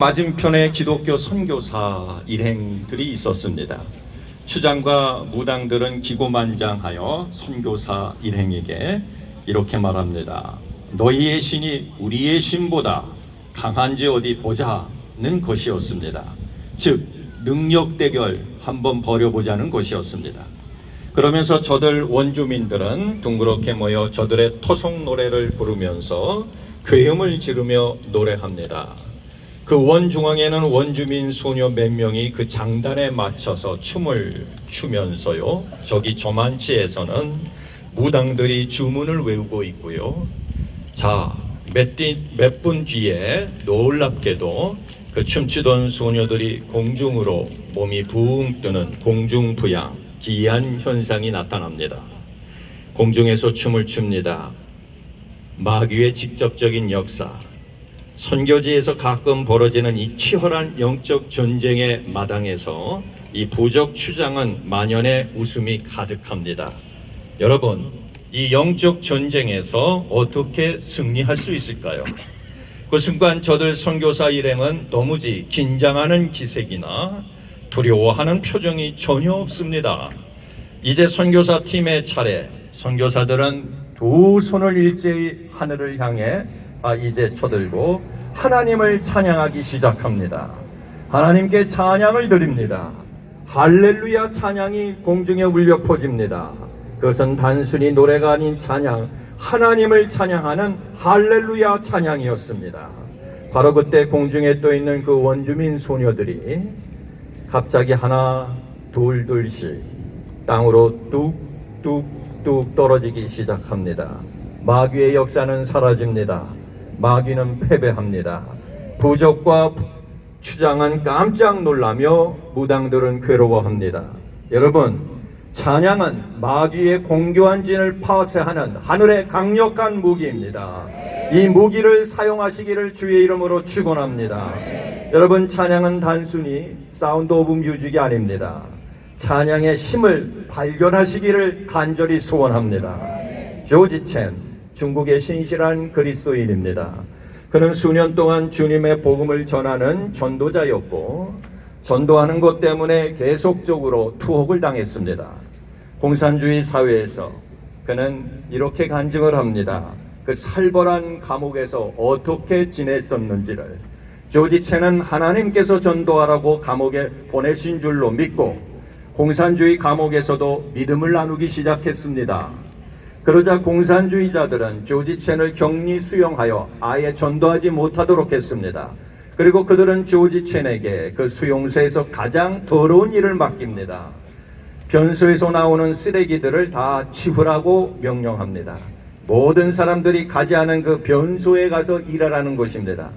맞은편에 기독교 선교사 일행들이 있었습니다. 추장과 무당들은 기고만장하여 선교사 일행에게 이렇게 말합니다. 너희의 신이 우리의 신보다 강한지 어디 보자는 것이었습니다. 즉 능력 대결 한번 벌여보자는 것이었습니다. 그러면서 저들 원주민들은 둥그렇게 모여 저들의 토속 노래를 부르면서 괴음을 지르며 노래합니다. 그 원중앙에는 원주민 소녀 몇 명이 그 장단에 맞춰서 춤을 추면서요. 저기 저만치에서는 무당들이 주문을 외우고 있고요. 자, 몇 분 뒤에 놀랍게도 그 춤추던 소녀들이 공중으로 몸이 붕 뜨는 공중부양 기이한 현상이 나타납니다. 공중에서 춤을 춥니다. 마귀의 직접적인 역사, 선교지에서 가끔 벌어지는 이 치열한 영적 전쟁의 마당에서 이 부적 추장은 만연의 웃음이 가득합니다. 여러분, 이 영적 전쟁에서 어떻게 승리할 수 있을까요? 그 순간 저들 선교사 일행은 도무지 긴장하는 기색이나 두려워하는 표정이 전혀 없습니다. 이제 선교사 팀의 차례. 선교사들은 두 손을 일제히 하늘을 향해 아, 이제 쳐들고 하나님을 찬양하기 시작합니다. 하나님께 찬양을 드립니다. 할렐루야 찬양이 공중에 울려 퍼집니다. 그것은 단순히 노래가 아닌 찬양, 하나님을 찬양하는 할렐루야 찬양이었습니다. 바로 그때 공중에 떠 있는 그 원주민 소녀들이 갑자기 하나 둘 둘씩 땅으로 뚝 뚝 뚝 떨어지기 시작합니다. 마귀의 역사는 사라집니다. 마귀는 패배합니다. 부적과 추장은 깜짝 놀라며 무당들은 괴로워합니다. 여러분, 찬양은 마귀의 공교한 진을 파쇄하는 하늘의 강력한 무기입니다. 이 무기를 사용하시기를 주의 이름으로 축원합니다. 여러분, 찬양은 단순히 사운드 오브 뮤직이 아닙니다. 찬양의 힘을 발견하시기를 간절히 소원합니다. 조지 첸, 중국의 신실한 그리스도인입니다. 그는 수년 동안 주님의 복음을 전하는 전도자였고, 전도하는 것 때문에 계속적으로 투옥을 당했습니다. 공산주의 사회에서 그는 이렇게 간증을 합니다. 그 살벌한 감옥에서 어떻게 지냈었는지를 조지체는 하나님께서 전도하라고 감옥에 보내신 줄로 믿고 공산주의 감옥에서도 믿음을 나누기 시작했습니다. 그러자 공산주의자들은 조지첸을 격리 수용하여 아예 전도하지 못하도록 했습니다. 그리고 그들은 조지첸에게 그 수용소에서 가장 더러운 일을 맡깁니다. 변소에서 나오는 쓰레기들을 다 치우라고 명령합니다. 모든 사람들이 가지 않은 그 변소에 가서 일하라는 것입니다.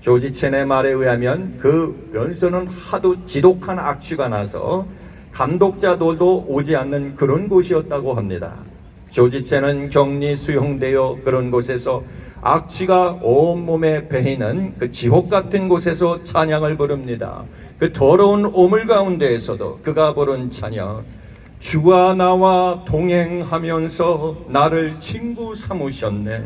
조지첸의 말에 의하면 그 변소는 하도 지독한 악취가 나서 감독자들도 오지 않는 그런 곳이었다고 합니다. 조지체는 격리 수용되어 그런 곳에서 악취가 온몸에 배이는 그 지옥 같은 곳에서 찬양을 부릅니다. 그 더러운 오물 가운데에서도 그가 부른 찬양 주와 나와 동행하면서 나를 친구 삼으셨네.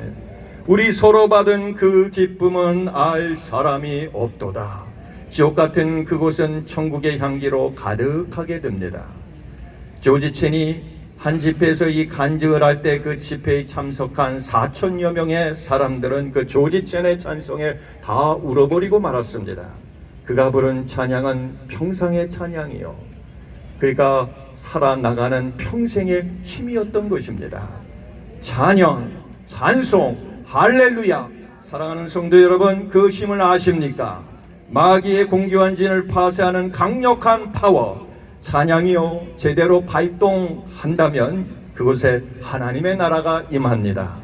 우리 서로 받은 그 기쁨은 알 사람이 없도다. 지옥 같은 그곳은 천국의 향기로 가득하게 됩니다. 조지첸이 한 집회에서 이 간증을 할 때 그 집회에 참석한 4천여 명의 사람들은 그 조지첸의 찬송에 다 울어버리고 말았습니다. 그가 부른 찬양은 평상의 찬양이요. 그가 살아나가는 평생의 힘이었던 것입니다. 찬양, 찬송, 할렐루야. 사랑하는 성도 여러분, 그 힘을 아십니까? 마귀의 공교한 진을 파쇄하는 강력한 파워, 찬양이요 제대로 발동한다면 그곳에 하나님의 나라가 임합니다.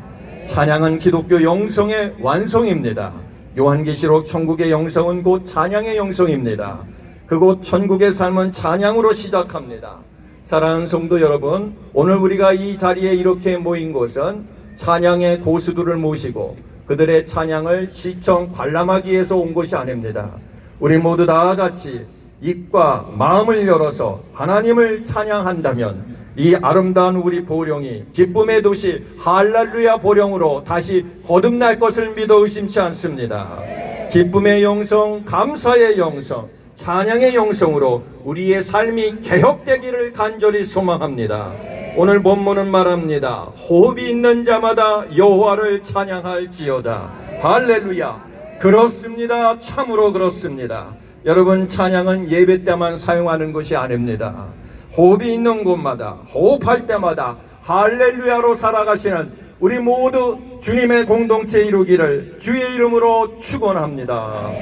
찬양은 기독교 영성의 완성입니다. 요한계시록 천국의 영성은 곧 찬양의 영성입니다. 그곳 천국의 삶은 찬양으로 시작합니다. 사랑하는 성도 여러분, 오늘 우리가 이 자리에 이렇게 모인 곳은 찬양의 고수들을 모시고 그들의 찬양을 시청 관람하기 위해서 온 것이 아닙니다. 우리 모두 다 같이 입과 마음을 열어서 하나님을 찬양한다면 이 아름다운 우리 보령이 기쁨의 도시 할랄루야 보령으로 다시 거듭날 것을 믿어 의심치 않습니다. 기쁨의 영성, 감사의 영성, 찬양의 영성으로 우리의 삶이 개혁되기를 간절히 소망합니다. 오늘 본문은 말합니다. 호흡이 있는 자마다 여호와를 찬양할지어다. 할렐루야. 그렇습니다. 참으로 그렇습니다. 여러분 찬양은 예배 때만 사용하는 것이 아닙니다. 호흡이 있는 곳마다 호흡할 때마다 할렐루야로 살아가시는 우리 모두 주님의 공동체 이루기를 주의 이름으로 축원합니다.